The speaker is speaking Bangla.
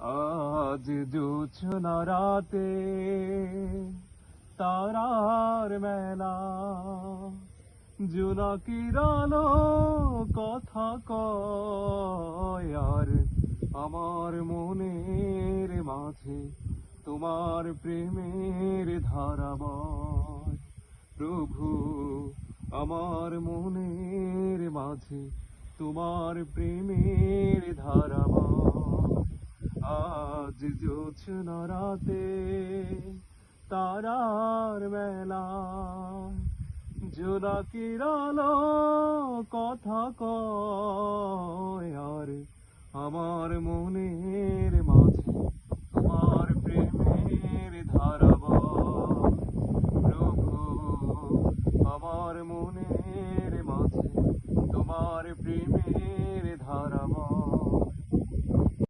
আজ জোছনা রাতে তারার মেলা। জোনাকির আলো কথা কয় আর আমার মনের মাঝে তোমার প্রেমের ধারা বয়। প্রভু আমার মনের মাঝে তোমার প্রেমের ধারাবা আজ জোছনা রাতে তারার মেলা। জোলা কিরাল কথা কয় আমার মনের মাঝে তোমার প্রেমের ধারাবা আমার মনের মাঝে তোমার প্রেম